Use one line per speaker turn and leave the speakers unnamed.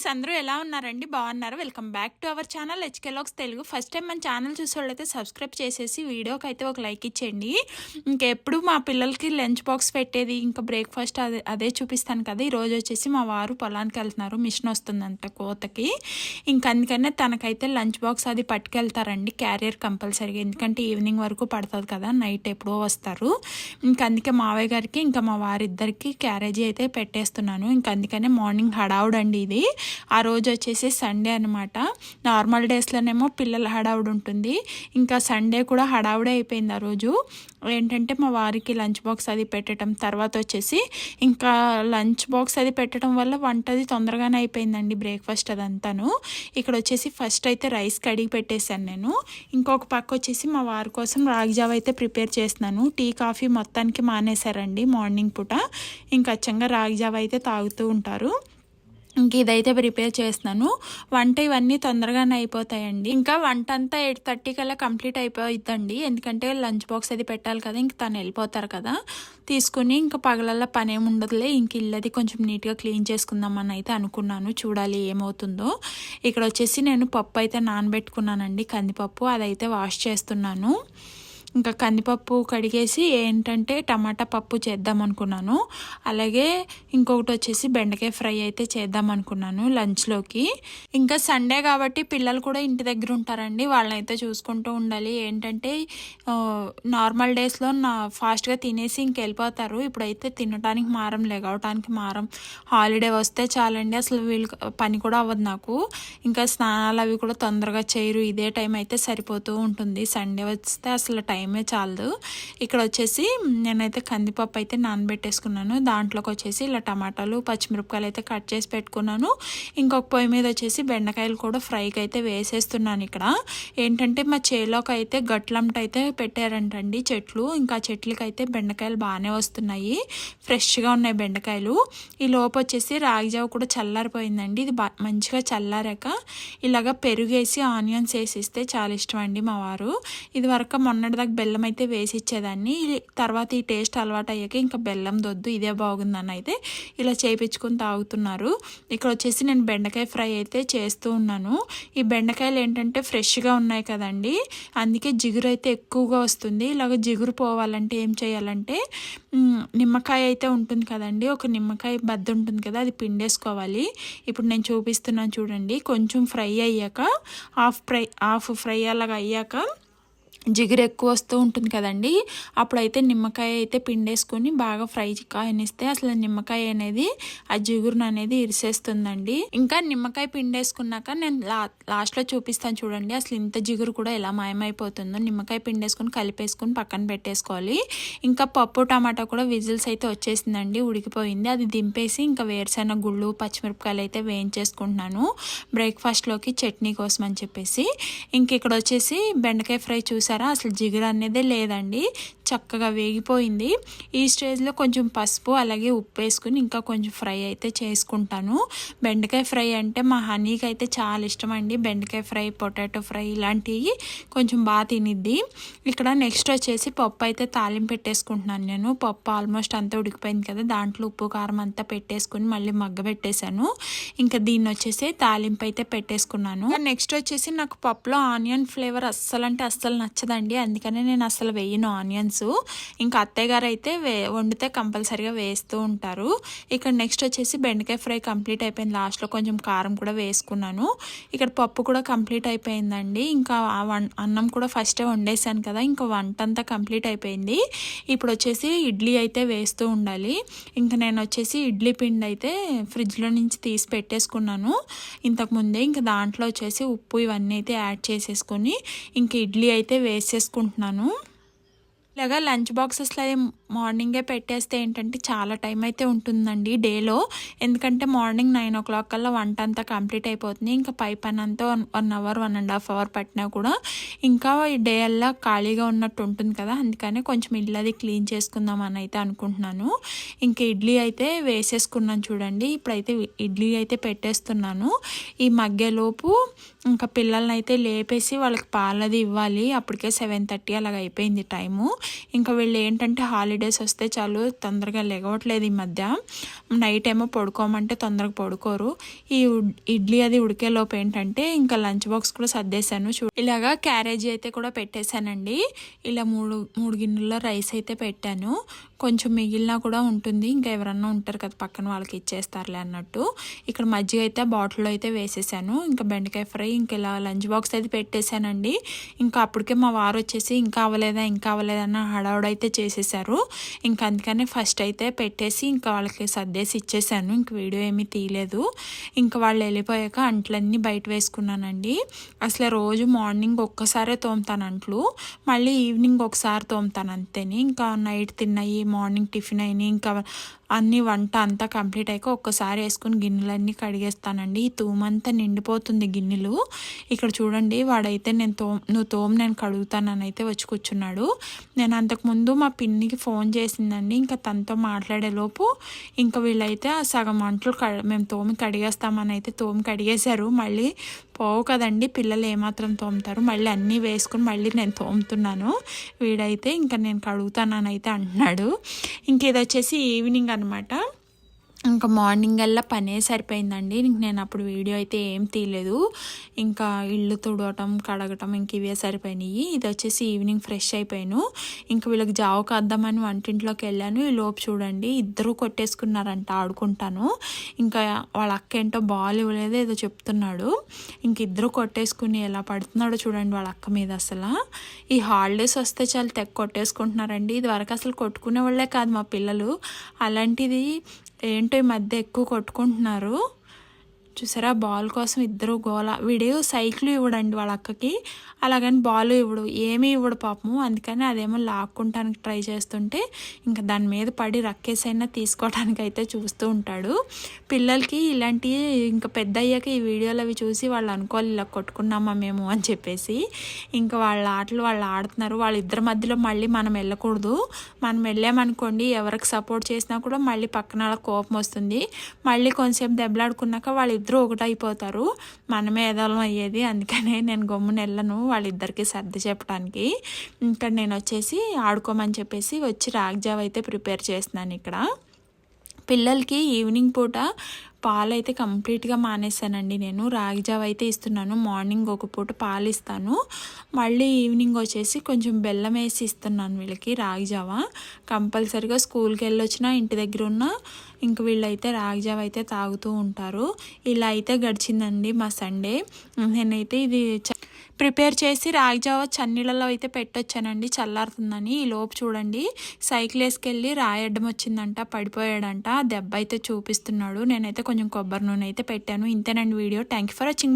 Friends అందరూ ఎలా ఉన్నారండి? బాగున్నారు? Welcome back to our channel హెచ్కెలాక్స్ Telugu. First time మన ఛానల్ చూసేవాళ్ళైతే సబ్స్క్రైబ్ చేసేసి వీడియోకి అయితే ఒక లైక్ ఇచ్చేయండి. ఇంకెప్పుడు మా పిల్లలకి లంచ్ బాక్స్ పెట్టేది ఇంకా బ్రేక్ఫాస్ట్ అదే అదే చూపిస్తాను కదా. ఈరోజు వచ్చేసి మా వారు పొలానికి వెళ్తున్నారు మిషన్ వస్తుందంట కోతకి. ఇంకా అందుకనే తనకైతే లంచ్ బాక్స్ అది పట్టుకెళ్తారండి క్యారియర్ కంపల్సరీగా. ఎందుకంటే ఈవినింగ్ వరకు పడుతుంది కదా నైట్ ఎప్పుడో వస్తారు. ఇంకా అందుకే మావయ్య గారికి ఇంకా మా వారిద్దరికి క్యారేజీ అయితే పెట్టేస్తున్నాను. ఇంకా అందుకనే మార్నింగ్ హడావుడండి ఇది. ఆ రోజు వచ్చేసి సండే అనమాట నార్మల్ డేస్లోనేమో పిల్లల హడావుడి ఉంటుంది. ఇంకా సండే కూడా హడావుడే అయిపోయింది ఆ రోజు. ఏంటంటే మా వారికి లంచ్ బాక్స్ అది పెట్టడం తర్వాత వచ్చేసి ఇంకా లంచ్ బాక్స్ అది పెట్టడం వల్ల వంట అది తొందరగానే అయిపోయిందండి బ్రేక్ఫాస్ట్ అదంతాను. ఇక్కడ వచ్చేసి ఫస్ట్ అయితే రైస్ కడిగి పెట్టేశాను నేను. ఇంకొక పక్క వచ్చేసి మా వారి కోసం రాగి జావ అయితే ప్రిపేర్ చేస్తున్నాను. టీ కాఫీ మొత్తానికి మానేశారండి మార్నింగ్ పూట. ఇంకా అచ్చంగా రాగి జావ అయితే తాగుతూ ఉంటారు. ఇంక ఇదైతే ప్రిపేర్ చేస్తున్నాను. వంట ఇవన్నీ తొందరగానే అయిపోతాయండి. ఇంకా వంట అంతా ఎయిట్ థర్టీ కల్లా కంప్లీట్ అయిపోయిద్దండి. ఎందుకంటే లంచ్ బాక్స్ అది పెట్టాలి కదా ఇంక తను వెళ్ళిపోతారు కదా. తీసుకుని ఇంకా పగలల్లో పని ఏమి ఉండదులే ఇంక ఇల్లది కొంచెం నీట్గా క్లీన్ చేసుకుందామని అయితే అనుకున్నాను. చూడాలి ఏమవుతుందో. ఇక్కడ వచ్చేసి నేను పప్పు అయితే నానబెట్టుకున్నానండి కందిపప్పు. అదైతే వాష్ చేస్తున్నాను. ఇంకా కందిపప్పు కడిగేసి ఏంటంటే టమాటా పప్పు చేద్దాం అనుకున్నాను. అలాగే ఇంకొకటి వచ్చేసి బెండకాయ ఫ్రై అయితే చేద్దాం అనుకున్నాను లంచ్లోకి. ఇంకా సండే కాబట్టి పిల్లలు కూడా ఇంటి దగ్గర ఉంటారండి. వాళ్ళనైతే చూసుకుంటూ ఉండాలి. ఏంటంటే నార్మల్ డేస్లో నా ఫాస్ట్గా తినేసి ఇంక వెళ్ళిపోతారు. ఇప్పుడైతే తినడానికి మారం లెగవటానికి మారం. హాలిడే వస్తే చాలండి. అసలు వీళ్ళు పని కూడా అవ్వదు నాకు. ఇంకా స్నానాలు అవి కూడా తొందరగా చేయరు. ఇదే టైం అయితే సరిపోతూ ఉంటుంది. సండే వస్తే అసలు టైం టైమే చాలదు. ఇక్కడ వచ్చేసి నేనైతే కందిపప్పు అయితే నానబెట్టేసుకున్నాను. దాంట్లోకి వచ్చేసి ఇలా టమాటాలు పచ్చిమిరపకాయలు అయితే కట్ చేసి పెట్టుకున్నాను. ఇంకొక పొయ్యి మీద వచ్చేసి బెండకాయలు కూడా ఫ్రైకి అయితే వేసేస్తున్నాను ఇక్కడ. ఏంటంటే మా చేలోకి అయితే గట్లంట అయితే పెట్టారంటండి చెట్లు. ఇంకా చెట్లకి అయితే బెండకాయలు బాగానే వస్తున్నాయి. ఫ్రెష్గా ఉన్నాయి బెండకాయలు. ఈ లోపు వచ్చేసి రాగిజావ కూడా చల్లారిపోయిందండి. ఇది మంచిగా చల్లారాక ఇలాగ పెరుగేసి ఆనియన్స్ వేసి ఇస్తే చాలా ఇష్టం అండి మా వారు. ఇది వరకు మొన్నటిదాకా బెల్లం అయితే వేసి ఇచ్చేదాన్ని తర్వాత ఈ టేస్ట్ అలవాటు అయ్యాక ఇంకా బెల్లం దొద్దు ఇదే బాగుందని అయితే ఇలా చేయించుకొని తాగుతున్నారు. ఇక్కడ వచ్చేసి నేను బెండకాయ ఫ్రై అయితే చేస్తూ ఉన్నాను. ఈ బెండకాయలు ఏంటంటే ఫ్రెష్గా ఉన్నాయి కదండి. అందుకే జిగురు అయితే ఎక్కువగా వస్తుంది. ఇలాగ జిగురు పోవాలంటే ఏం చేయాలంటే నిమ్మకాయ అయితే ఉంటుంది కదండి. ఒక నిమ్మకాయ బద్ద ఉంటుంది కదా అది పిండేసుకోవాలి. ఇప్పుడు నేను చూపిస్తున్నాను చూడండి. కొంచెం ఫ్రై అయ్యాక హాఫ్ ఫ్రై హాఫ్ ఫ్రై అలాగ అయ్యాక జిగురు ఎక్కువ వస్తూ ఉంటుంది కదండి. అప్పుడైతే నిమ్మకాయ అయితే పిండేసుకొని బాగా ఫ్రై కాయనిస్తే అసలు నిమ్మకాయ అనేది ఆ జిగురును అనేది ఇరిసేస్తుందండి. ఇంకా నిమ్మకాయ పిండేసుకున్నాక నేను లా లాస్ట్లో చూపిస్తాను చూడండి. అసలు ఇంత జిగురు కూడా ఎలా మాయమైపోతుందో. నిమ్మకాయ పిండేసుకొని కలిపేసుకొని పక్కన పెట్టేసుకోవాలి. ఇంకా పప్పు టమాటా కూడా విజిల్స్ అయితే వచ్చేసిందండి. ఉడికిపోయింది. అది దింపేసి ఇంకా వేరుశెనగ గుళ్ళు పచ్చిమిరపకాయలు అయితే వేయించేసుకుంటున్నాను. బ్రేక్ఫాస్ట్లోకి చట్నీ కోసం అని చెప్పేసి. ఇంక ఇక్కడ వచ్చేసి బెండకాయ ఫ్రై చూసి చూసారా? అసలు జిగురు అనేదే లేదండి. చక్కగా వేగిపోయింది. ఈ స్టేజ్లో కొంచెం పసుపు అలాగే ఉప్పు వేసుకుని ఇంకా కొంచెం ఫ్రై అయితే చేసుకుంటాను. బెండకాయ ఫ్రై అంటే మా హనీకి అయితే చాలా ఇష్టం అండి. బెండకాయ ఫ్రై పొటాటో ఫ్రై ఇలాంటివి కొంచెం బాగా తినిద్ది. ఇక్కడ నెక్స్ట్ వచ్చేసి పప్పు అయితే తాలింపు పెట్టేసుకుంటున్నాను నేను. పప్పు ఆల్మోస్ట్ అంతా ఉడికిపోయింది కదా దాంట్లో ఉప్పు కారం అంతా పెట్టేసుకుని మళ్ళీ మగ్గ పెట్టేశాను. ఇంకా దీన్ని వచ్చేసి తాలింపు అయితే పెట్టేసుకున్నాను. నెక్స్ట్ వచ్చేసి నాకు పప్పులో ఆనియన్ ఫ్లేవర్ అస్సలు అంటే అస్సలు నచ్చదండి. అందుకనే నేను అసలు వేయను ఆనియన్స్. ఇంకా అత్తయ్య గారు అయితే వే వండితే కంపల్సరీగా వేస్తూ ఉంటారు. ఇక్కడ నెక్స్ట్ వచ్చేసి బెండకాయ ఫ్రై కంప్లీట్ అయిపోయింది. లాస్ట్లో కొంచెం కారం కూడా వేసుకున్నాను. ఇక్కడ పప్పు కూడా కంప్లీట్ అయిపోయిందండి. ఇంకా అన్నం కూడా ఫస్టే వండేసాను కదా ఇంకా వంట అంతా కంప్లీట్ అయిపోయింది. ఇప్పుడు వచ్చేసి ఇడ్లీ అయితే వేస్తూ ఉండాలి. ఇంకా నేను వచ్చేసి ఇడ్లీ పిండి అయితే ఫ్రిడ్జ్లో నుంచి తీసి పెట్టేసుకున్నాను. ఇంతకుముందే ఇంకా దాంట్లో వచ్చేసి ఉప్పు ఇవన్నీ అయితే యాడ్ చేసేసుకొని ఇంక ఇడ్లీ అయితే వేసేసుకుంటున్నాను. ఇలాగా లంచ్ బాక్సెస్లో మార్నింగే పెట్టేస్తే ఏంటంటే చాలా టైం అయితే ఉంటుందండి డేలో. ఎందుకంటే మార్నింగ్ నైన్ ఓ క్లాక్ కల్లా వంట అంతా కంప్లీట్ అయిపోతుంది. ఇంకా పై పని అంతా one one hour one and half hour పట్టినా కూడా ఇంకా ఈ డే అల్లా ఖాళీగా ఉన్నట్టు ఉంటుంది కదా. అందుకనే కొంచెం ఇల్లు అది క్లీన్ చేసుకుందాం అని అయితే అనుకుంటున్నాను. ఇంకా ఇడ్లీ అయితే వేసేసుకున్నాను చూడండి. ఇప్పుడైతే ఇడ్లీ అయితే పెట్టేస్తున్నాను. ఈ మగ్గేలోపు ఇంకా పిల్లల్ని అయితే లేపేసి వాళ్ళకి పాలది ఇవ్వాలి. అప్పటికే సెవెన్ థర్టీ అలాగ అయిపోయింది టైము. ఇంకా వీళ్ళు ఏంటంటే హాలిడేస్ వస్తే చాలు తొందరగా లెగవట్లేదు ఈ మధ్య. నైట్ ఏమో పడుకోమంటే తొందరగా పడుకోరు. ఈ ఇడ్లీ అది ఉడికే లోపు ఏంటంటే ఇంకా లంచ్ బాక్స్ కూడా సర్దేశాను చూ ఇలాగా క్యారేజీ అయితే కూడా పెట్టేశానండి. ఇలా మూడు మూడు గిన్నెల్లో రైస్ అయితే పెట్టాను. కొంచెం మిగిలినా కూడా ఉంటుంది. ఇంకా ఎవరన్నా ఉంటారు కదా పక్కన వాళ్ళకి ఇచ్చేస్తారులే అన్నట్టు. ఇక్కడ మజ్జిగ అయితే బాటిల్లో అయితే వేసేసాను. ఇంకా బెండకాయ ఫ్రై ఇంకా ఇలా లంచ్ బాక్స్ అయితే పెట్టేశానండి. ఇంకా అప్పటికే మా వారు వచ్చేసి ఇంకా అవ్వలేదా ఇంకా అవ్వలేదన్న హడావుడైతే చేసేసారు ఇంకా అందుకని ఫస్ట్ అయితే పెట్టేసి ఇంకా వాళ్ళకి సర్దేసి ఇచ్చేసాను. ఇంక వీడియో ఏమీ తీయలేదు. ఇంకా వాళ్ళు వెళ్ళిపోయాక అంట్లన్నీ బయట వేసుకున్నానండి. అసలు రోజు మార్నింగ్ ఒక్కసారే తోముతాను అంట్లు. మళ్ళీ ఈవినింగ్ ఒకసారి తోముతాను అంతేని. ఇంకా నైట్ తిన్నాయి మార్నింగ్ టిఫిన్ అయినాయి. ఇంకా అన్ని వంట అంతా కంప్లీట్ అయ్యాక ఒక్కసారి వేసుకుని గిన్నెలన్నీ కడిగేస్తానండి. ఈ తూమంతా నిండిపోతుంది గిన్నెలు. ఇక్కడ చూడండి వాడైతే నేను తో నువ్వు తోము నేను కడుగుతానని అయితే వచ్చి కూర్చున్నాడు. నేను అంతకుముందు మా పిన్నికి ఫోన్ చేసిందండి. ఇంకా తనతో మాట్లాడేలోపు ఇంకా వీళ్ళైతే ఆ సగం వంటలు క మేము తోమి కడిగేస్తామని అయితే తోమి కడిగేశారు. మళ్ళీ పోవు కదండి. పిల్లలు ఏమాత్రం తోముతారు. మళ్ళీ అన్నీ వేసుకుని మళ్ళీ నేను తోముతున్నాను. వీడైతే ఇంకా నేను కడుగుతానని అయితే అంటున్నాడు. ఇంక ఇది వచ్చేసి ఈవినింగ్ అనమాట ఇంకా మార్నింగ్ అల్లా పనే సరిపోయిందండి. ఇంక నేను అప్పుడు వీడియో అయితే ఏం తీయలేదు. ఇంకా ఇల్లు తుడవటం కడగటం ఇంక ఇవే సరిపోయినాయి. ఇది వచ్చేసి ఈవినింగ్ ఫ్రెష్ అయిపోయాను. ఇంక వీళ్ళకి జావు కద్దామని వంటింట్లోకి వెళ్ళాను. ఈ లోపు చూడండి ఇద్దరు కొట్టేసుకున్నారంట ఆడుకుంటాను. ఇంకా వాళ్ళ అక్క ఏంటో బాల్ ఇవ్వలేదు ఏదో చెప్తున్నాడు. ఇంక ఇద్దరు కొట్టేసుకుని ఎలా పడుతున్నాడో చూడండి వాళ్ళ అక్క మీద అసలు. ఈ హాలిడేస్ వస్తే చాలా తెగ కొట్టేసుకుంటున్నారండి. ఇది వరకు అసలు కొట్టుకునే వాళ్ళే కాదు మా పిల్లలు. అలాంటిది ఏంటో ఈ మధ్య ఎక్కువ కొట్టుకుంటున్నారు. చూసారా? బాల్ కోసం ఇద్దరు గోల. వీడు సైకిల్ ఇవ్వడండి వాళ్ళ అక్కకి. అలాగని బాల్ ఇవ్వడు. ఏమీ ఇవ్వడు పాపము. అందుకని అదేమో లాక్కుంటానికి ట్రై చేస్తుంటే ఇంకా దాని మీద పడి రక్కేసైనా తీసుకోవడానికి అయితే చూస్తూ ఉంటాడు. పిల్లలకి ఇలాంటివి ఇంకా పెద్ద అయ్యాక ఈ వీడియోలు అవి చూసి వాళ్ళు అనుకోవాలి ఇలా కొట్టుకున్నామా మేము అని చెప్పేసి. ఇంకా వాళ్ళ ఆటలు వాళ్ళు ఆడుతున్నారు. వాళ్ళిద్దరి మధ్యలో మళ్ళీ మనం వెళ్ళకూడదు. మనం వెళ్ళామనుకోండి ఎవరికి సపోర్ట్ చేసినా కూడా మళ్ళీ పక్కన వాళ్ళకి కోపం వస్తుంది. మళ్ళీ కొంచెంసేపు దెబ్బలాడుకున్నాక వాళ్ళు వాళ్ళిద్దరూ ఒకటైపోతారు. మనమే ఎదలం అయ్యేది. అందుకనే నేను గమ్మున వెళ్ళను వాళ్ళిద్దరికి సర్ది చెప్పడానికి. ఇంకా నేను వచ్చేసి ఆడుకోమని చెప్పేసి వచ్చి రాగ్జావ్ అయితే ప్రిపేర్ చేస్తున్నాను ఇక్కడ. పిల్లలకి ఈవినింగ్ పూట పాలు అయితే కంప్లీట్గా మానేసానండి నేను. రాగి జావ అయితే ఇస్తున్నాను. మార్నింగ్ ఒక పూట పాలు ఇస్తాను మళ్ళీ ఈవినింగ్ వచ్చేసి కొంచెం బెల్లం వేసి ఇస్తున్నాను వీళ్ళకి రాగి జావ కంపల్సరిగా స్కూల్కి వెళ్ళొచ్చినా ఇంటి దగ్గర ఉన్న ఇంక వీళ్ళైతే రాగి జావ అయితే తాగుతూ ఉంటారు. ఇలా అయితే గడిచిందండి మా సండే. నేనైతే ఇది చ- ప్రిపేర్ చేసి రాగి జావ చన్నీళ్ళలో అయితే పెట్టొచ్చానండి. చల్లారుతుందని ఈ లోపు చూడండి. సైకిల్ వేసుకెళ్ళి రాయడ్డం వచ్చిందంట పడిపోయాడంట. దెబ్బ అయితే చూపిస్తున్నాడు. నేనైతే కొంచెం కొబ్బరి నూనె అయితే పెట్టాను. ఇంతేనండి వీడియో. Thank for watching.